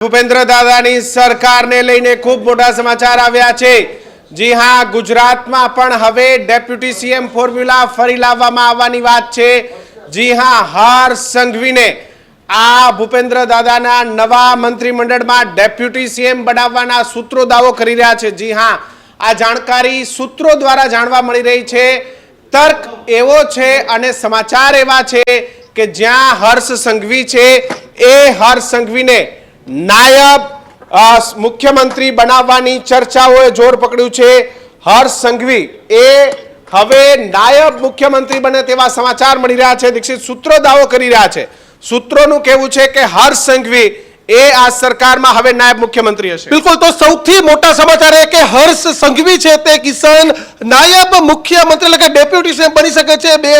ભૂપેન્દ્ર દાદાની સરકારને લઈને ખૂબ મોટા સમાચાર આવ્યા છે. જી હા, ગુજરાતમાં પણ હવે ડેપ્યુટી સીએમ ફોર્મ્યુલા ફરી લાવવામાં આવવાની વાત છે. જી હા, હાર સંઘવીને આ ભૂપેન્દ્ર દાદાના નવા મંત્રીમંડળમાં ડેપ્યુટી સીએમ બનાવવાના સૂત્રો દાવો કરી રહ્યા છે. જી હા, આ જાણકારી સૂત્રો દ્વારા જાણવા મળી રહી છે. તર્ક એવો છે અને સમાચાર એવા છે કે જ્યાં હર્ષ સંઘવી છે, એ હર્ષ સંઘવીને નાયબ મુખ્યમંત્રી બનાવવાની ચર્ચાઓએ જોર પકડ્યું છે. હર્ષ સંઘવી એ હવે નાયબ મુખ્યમંત્રી બને તેવા સમાચાર મળી રહ્યા છે. દીક્ષિત સૂત્રો દાવો કરી રહ્યા છે. સૂત્રોનું કહેવું છે કે હર્ષ સંઘવી એ આ સરકારમાં હવે નાયબ મુખ્યમંત્રી હશે. બિલકુલ, તો સૌથી મોટા સમાચાર એ કે હર્ષ સંઘવી છે તે કિસાન નાયબ મુખ્યમંત્રી એટલે કે ડેપ્યુટી બની શકે છે. બે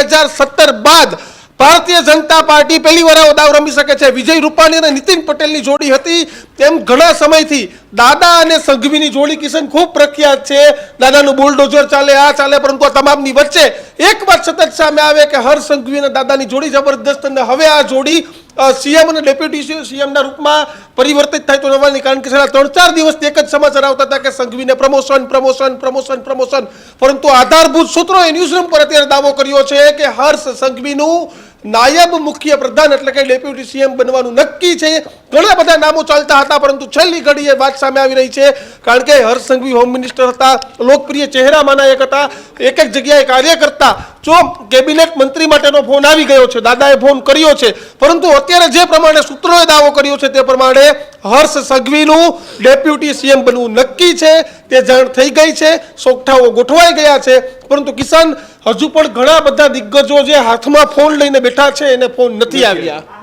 બાદ ભારતીય જનતા પાર્ટી પહેલી વાર દાવ રમી શકે છે. વિજય રૂપાણી અને નીતિન પટેલની જોડી હતી તેમ ઘણા સમયથી દાદા અને સંઘવીની જોડી કિશન ખૂબ પ્રખ્યાત છે. દાદાનું બુલડોઝર ચાલે, આ ચાલે, પરંતુ આ તમામની વચ્ચે એક વાત સતત સામે આવે કે હર્ષ સંઘવી અને દાદાની જોડી જબરદસ્ત અને હવે આ જોડી સીએમ અને ડેપ્યુટી સીએમના રૂપમાં પરિવર્તિત થાય તો નવાની કારણ કે છેલ્લા ત્રણ ચાર દિવસથી એક જ સમાચાર આવતા હતા કે સંઘવીને પ્રમોશન પ્રમોશન પ્રમોશન પ્રમોશન. પરંતુ આધારભૂત સૂત્રોએ ન્યૂઝરૂમ પર અત્યારે દાવો કર્યો છે કે હર્ષ સંઘવીનું નાયબ મુખ્ય પ્રધાન એટલે કે ડેપ્યુટી સીએમ બનવાનું નક્કી છે. ઘણા બધા નામો ચાલતા હતા, પરંતુ છેલ્લી ઘડીએ વાત સામે આવી રહી છે. કારણ કે હર્ષ સંઘવી હોમ મિનિસ્ટર હતા લોકપ્રિય ચહેરામાંના એક હતા એક એક જગ્યાએ કાર્ય કરતા. જો કેબિનેટ મંત્રી માટેનો ફોન આવી ગયો છે દાદાએ ફોન કર્યો છે પરંતુ અત્યારે જે પ્રમાણે સૂત્રોએ દાવો કર્યો છે તે પ્રમાણે હર્ષ સંઘવીનું ડેપ્યુટી સીએમ બનવું નક્કી છે તે જાણ થઈ ગઈ છે સોગઠાઓ ગોઠવાઈ ગયા છે પરંતુ કિસાન હજુ પણ ઘણા બધા દિગ્ગજો જે હાથમાં ફોન લઈને બેઠા છે એને ફોન નથી આવ્યા.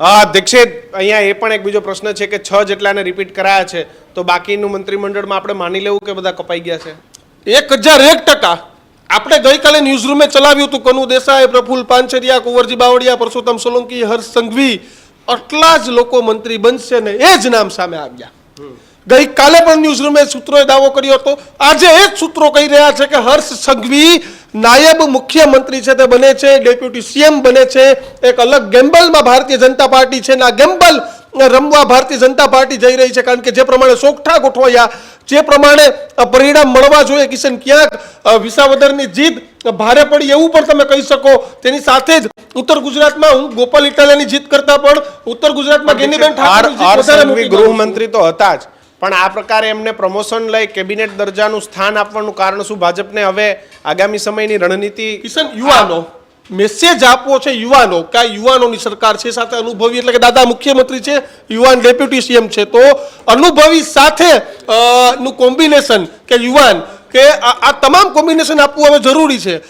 દીક્ષિત અહીંયા એ પણ એક બીજો પ્રશ્ન છે કે છ જેટલાને રિપીટ કરાયા છે તો બાકીનું મંત્રીમંડળમાં આપણે માની લેવું કે બધા કપાઈ ગયા છે? એક હજાર એક ટકા. આપણે ગઈકાલે ન્યૂઝરૂમે ચલાવ્યું હતું કનુ દેસાઈ પ્રફુલ પાંચરિયા કુંવરજી બાવળિયા પરસોત્તમ સોલંકી હર્ષ સંઘવી આટલા જ લોકો મંત્રી બનશે ને એ જ નામ સામે આવ્યા. ગઈકાલે પણ ન્યૂઝરૂમે સૂત્રોએ દાવો કર્યો હતો. આજે એ જ સૂત્રો કહી રહ્યા છે કે હર્ષ સંઘવી નાયબ મુખ્યમંત્રી છે તે બને છે ડેપ્યુટી સીએમ બને છે એક અલગ ગેમ્બલમાં ભારતીય જનતા પાર્ટી છે ના ગેમ્બલ રમવા ભારતીય જનતા પાર્ટી જઈ રહી છે કારણ કે જે પ્રમાણે સોગઠા ગોઠવાયા જે પ્રમાણે પરિણામ મળવા જોઈએ કિશન ક્યાંક વિસાવદરની જીત ભારે પડી એવું પણ તમે કહી શકો તેની સાથે જ ઉત્તર ગુજરાતમાં હું ગોપાલ ઇટાલિયાની જીત કરતા પણ ઉત્તર ગુજરાતમાં ગેનીબેન છું. ગૃહમંત્રી તો હતા જ પણ આ પ્રકારે એમને પ્રમોશન લઈ કેબિનેટ દરજાનું સ્થાન આપવાનું કારણ શું? ભાજપને હવે આગામી સમયની રણનીતિ કિશન, યુવાનો મેસેજ આપવો છે યુવાનો, કે આ યુવાનોની સરકાર છે, સાથે અનુભવી, એટલે કે દાદા મુખ્યમંત્રી છે, યુવાન ડેપ્યુટી સીએમ છે. તો અનુભવી સાથે નું કોમ્બિનેશન કે યુવાન કે આ તમામ કોમ્બિનેશન આપવું હવે જરૂરી છે.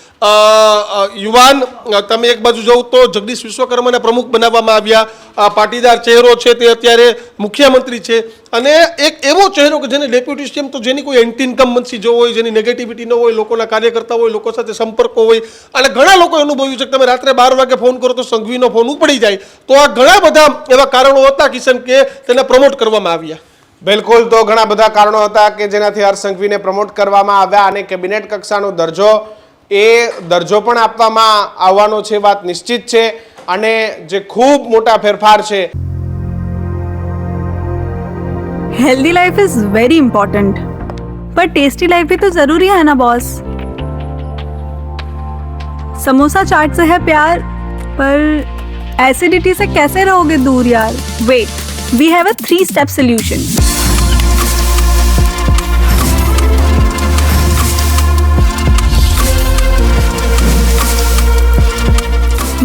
યુવાન તમે એક બાજુ જોવ તો જગદીશ વિશ્વકર્માને પ્રમુખ બનાવવામાં આવ્યા. પાટીદાર ચહેરો છે તે અત્યારે મુખ્યમંત્રી છે. અને એક એવો ચહેરો કે જેને ડેપ્યુટી સીએમ તો જેની કોઈ એન્ટી ઇન્કમ્બન્સી જો હોય, જેની નેગેટિવિટી ન હોય, લોકોના કાર્યકર્તા હોય, લોકો સાથે સંપર્કો હોય. અને ઘણા લોકો અનુભવ્યું છે કે તમે રાત્રે બાર વાગે ફોન કરો તો સંઘવીનો ફોન ઉપડી જાય. તો આ ઘણા બધા એવા કારણો હતા કિશન કે તેને પ્રમોટ કરવામાં આવ્યા. બિલકુલ તો ઘણા બધા કારણો હતા કે જેનાથી હર્ષ સંઘવીને પ્રમોટ કરવામાં આવ્યા અને કેબિનેટ કક્ષાનો દરજ્જો એ દરજ્જો પણ આપવામાં આવવાનો છે વાત નિશ્ચિત છે અને જે ખૂબ મોટા ફેરફાર છે healthy life is very important पर टेस्टी लाइफ भी तो जरूरी है ना बॉस समोसा चाट से है प्यार पर एसिडिटी से कैसे रहोगे दूर यार wait we have a three step solution